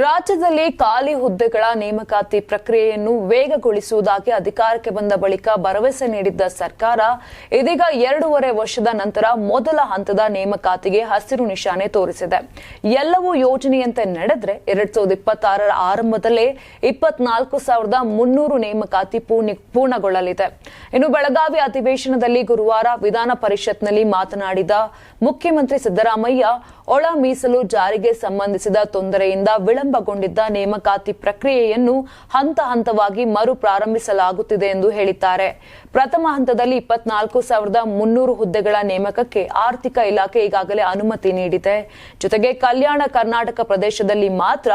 ರಾಜ್ಯದಲ್ಲಿ ಖಾಲಿ ಹುದ್ದೆಗಳ ನೇಮಕಾತಿ ಪ್ರಕ್ರಿಯೆಯನ್ನು ವೇಗಗೊಳಿಸುವುದಾಗಿ ಅಧಿಕಾರಕ್ಕೆ ಬಂದ ಬಳಿಕ ಭರವಸೆ ನೀಡಿದ್ದ ಸರ್ಕಾರ, ಇದೀಗ ಎರಡೂವರೆ ವರ್ಷದ ನಂತರ ಮೊದಲ ಹಂತದ ನೇಮಕಾತಿಗೆ ಹಸಿರು ನಿಶಾನೆ ತೋರಿಸಿದೆ. ಎಲ್ಲವೂ ಯೋಜನೆಯಂತೆ ನಡೆದ್ರೆ ಎರಡ್ ಸಾವಿರದ ಇಪ್ಪತ್ತಾರರ ಆರಂಭದಲ್ಲೇ ಇಪ್ಪತ್ನಾಲ್ಕು ಸಾವಿರದ ಮುನ್ನೂರು ನೇಮಕಾತಿ ಪೂರ್ಣಿ- ಪೂರ್ಣಗೊಳ್ಳಲಿದೆ. ಇನ್ನು ಬೆಳಗಾವಿ ಅಧಿವೇಶನದಲ್ಲಿ ಗುರುವಾರ ವಿಧಾನ ಪರಿಷತ್ನಲ್ಲಿ ಮಾತನಾಡಿದ ಮುಖ್ಯಮಂತ್ರಿ ಸಿದ್ದರಾಮಯ್ಯ, ಒಳ ಮೀಸಲು ಜಾರಿಗೆ ಸಂಬಂಧಿಸಿದ ತೊಂದರೆಯಿಂದ ವಿಳಂಬಗೊಂಡಿದ್ದ ನೇಮಕಾತಿ ಪ್ರಕ್ರಿಯೆಯನ್ನು ಹಂತ ಹಂತವಾಗಿ ಮರು ಪ್ರಾರಂಭಿಸಲಾಗುತ್ತಿದೆ ಎಂದು ಹೇಳಿದ್ದಾರೆ. ಪ್ರಥಮ ಹಂತದಲ್ಲಿ ಇಪ್ಪತ್ನಾಲ್ಕು ಸಾವಿರದ ಮುನ್ನೂರು ಹುದ್ದೆಗಳ ನೇಮಕಕ್ಕೆ ಆರ್ಥಿಕ ಇಲಾಖೆ ಈಗಾಗಲೇ ಅನುಮತಿ ನೀಡಿದೆ. ಜೊತೆಗೆ ಕಲ್ಯಾಣ ಕರ್ನಾಟಕ ಪ್ರದೇಶದಲ್ಲಿ ಮಾತ್ರ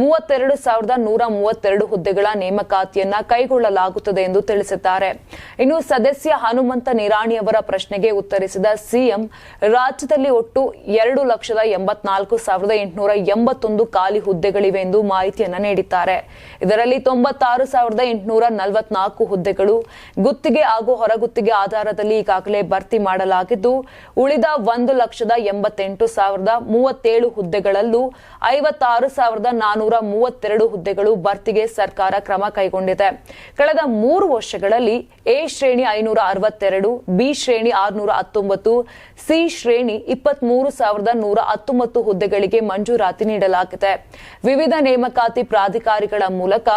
ಮೂವತ್ತೆರಡು ಸಾವಿರದ ನೂರ ಮೂವತ್ತೆರಡು ಹುದ್ದೆಗಳ ನೇಮಕಾತಿಯನ್ನ ಕೈಗೊಳ್ಳಲಾಗುತ್ತದೆ ಎಂದು ತಿಳಿಸಿದ್ದಾರೆ. ಇನ್ನು ಸದಸ್ಯ ಹನುಮಂತ ನಿರಾಣಿ ಅವರ ಪ್ರಶ್ನೆಗೆ ಉತ್ತರಿಸಿದ ಸಿಎಂ, ರಾಜ್ಯದಲ್ಲಿ ಒಟ್ಟು ಎರಡು ಲಕ್ಷದ ಎಂಬತ್ನಾಲ್ಕು ಸಾವಿರದ ಎಂಟುನೂರ ಎಂಬತ್ತೊಂದು ಖಾಲಿ ಹುದ್ದೆಗಳಿವೆ ಎಂದು ಮಾಹಿತಿಯನ್ನು ನೀಡಿದ್ದಾರೆ. ಇದರಲ್ಲಿ ತೊಂಬತ್ತಾರು ಸಾವಿರದ ಎಂಟುನೂರ ನಲವತ್ನಾಲ್ಕು ಹುದ್ದೆಗಳು ಗುತ್ತಿಗೆ ಹಾಗೂ ಹೊರಗುತ್ತಿಗೆ ಆಧಾರದಲ್ಲಿ ಈಗಾಗಲೇ ಭರ್ತಿ ಮಾಡಲಾಗಿದ್ದು, ಉಳಿದ ಒಂದು ಲಕ್ಷದ ಎಂಬತ್ತೆಂಟು ಸಾವಿರದ ಮೂವತ್ತೇಳು ಹುದ್ದೆಗಳಲ್ಲೂ ಐವತ್ತಾರು ಸಾವಿರದ ನಾನೂರ ಮೂವತ್ತೆರಡು ಹುದ್ದೆಗಳು ಭರ್ತಿಗೆ ಸರ್ಕಾರ ಕ್ರಮ ಕೈಗೊಂಡಿದೆ. ಕಳೆದ ಮೂರು ವರ್ಷಗಳಲ್ಲಿ ಎ ಶ್ರೇಣಿ ಐನೂರ ಅರವತ್ತೆರಡು, ಬಿ ಶ್ರೇಣಿ ಆರುನೂರ ಹತ್ತೊಂಬತ್ತು, ಸಿ ಶ್ರೇಣಿ ಇಪ್ಪತ್ಮೂರು ಸಾವಿರದ ನೂರ ಹತ್ತೊಂಬತ್ತು ಹುದ್ದೆಗಳಿಗೆ ಮಂಜೂರಾತಿ ನೀಡಲಾಗಿದೆ. ವಿವಿಧ ನೇಮಕಾತಿ ಪ್ರಾಧಿಕಾರಿಗಳ ಮೂಲಕ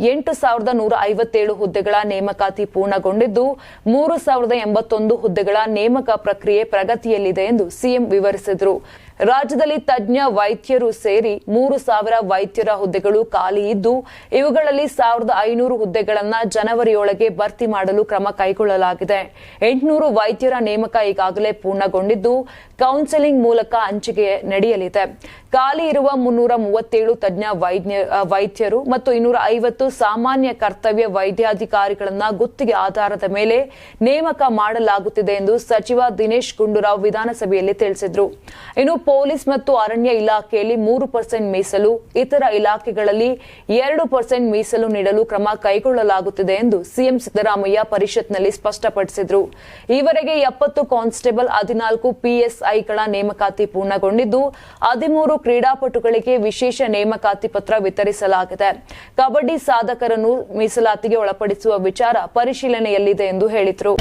ಎಂಟು ಸಾವಿರದ ನೂರ ಐವತ್ತೇಳು ಹುದ್ದೆಗಳ ನೇಮಕಾತಿ ಪೂರ್ಣಗೊಂಡಿದ್ದು, ಮೂರು ಸಾವಿರದ ಎಂಬತ್ತೊಂದು ಹುದ್ದೆಗಳ ನೇಮಕ ಪ್ರಕ್ರಿಯೆ ಪ್ರಗತಿಯಲ್ಲಿದೆ ಎಂದು ಸಿಎಂ ವಿವರಿಸಿದರು. ರಾಜ್ಯದಲ್ಲಿ ತಜ್ಞ ವೈದ್ಯರು ಸೇರಿ ಮೂರು ಸಾವಿರ ವೈದ್ಯರ ಹುದ್ದೆಗಳು ಖಾಲಿ ಇದ್ದು, ಇವುಗಳಲ್ಲಿ ಸಾವಿರದ ಐನೂರು ಹುದ್ದೆಗಳನ್ನು ಜನವರಿಯೊಳಗೆ ಭರ್ತಿ ಮಾಡಲು ಕ್ರಮ ಕೈಗೊಳ್ಳಲಾಗಿದೆ. ಎಂಟುನೂರು ವೈದ್ಯರ ನೇಮಕ ಈಗಾಗಲೇ ಪೂರ್ಣಗೊಂಡಿದ್ದು ಕೌನ್ಸೆಲಿಂಗ್ ಮೂಲಕ ಹಂಚಿಕೆ ನಡೆಯಲಿದೆ. ಖಾಲಿ ಇರುವ ಮುನ್ನೂರ ಮೂವತ್ತೇಳು ತಜ್ಞ ವೈದ್ಯ ವೈದ್ಯರು ಮತ್ತು ಇನ್ನೂರ ಐವತ್ತು ಸಾಮಾನ್ಯ ಕರ್ತವ್ಯ ವೈದ್ಯಾಧಿಕಾರಿಗಳನ್ನ ಗುತ್ತಿಗೆ ಆಧಾರದ ಮೇಲೆ ನೇಮಕ ಮಾಡಲಾಗುತ್ತಿದೆ ಎಂದು ಸಚಿವ ದಿನೇಶ್ ಗುಂಡೂರಾವ್ ವಿಧಾನಸಭೆಯಲ್ಲಿ ತಿಳಿಸಿದರು. ಇನ್ನು ಪೊಲೀಸ್ ಮತ್ತು ಅರಣ್ಯ ಇಲಾಖೆಯಲ್ಲಿ ಮೂರು ಪರ್ಸೆಂಟ್ ಮೀಸಲು, ಇತರ ಇಲಾಖೆಗಳಲ್ಲಿ ಎರಡು ಪರ್ಸೆಂಟ್ ಮೀಸಲು ನೀಡಲು ಕ್ರಮ ಕೈಗೊಳ್ಳಲಾಗುತ್ತಿದೆ ಎಂದು ಸಿಎಂ ಸಿದ್ದರಾಮಯ್ಯ ಪರಿಷತ್ನಲ್ಲಿ ಸ್ಪಷ್ಟಪಡಿಸಿದರು. ಈವರೆಗೆ ಎಪ್ಪತ್ತು ಕಾನ್ಸ್ಟೇಬಲ್ ಹದಿನಾಲ್ಕು ಪಿಎಸ್ಐಗಳ ನೇಮಕಾತಿ ಪೂರ್ಣಗೊಂಡಿದ್ದು, ಹದಿಮೂರು ಕ್ರೀಡಾಪಟುಗಳಿಗೆ ವಿಶೇಷ ನೇಮಕಾತಿ ಪತ್ರ ವಿತರಿಸಲಾಗಿದೆ. ಕಬಡ್ಡಿ ಸಾಧಕರನ್ನು ಮೀಸಲಾತಿಗೆ ಒಳಪಡಿಸುವ ವಿಚಾರ ಪರಿಶೀಲನೆಯಲ್ಲಿದೆ ಎಂದು ಹೇಳಿದರು.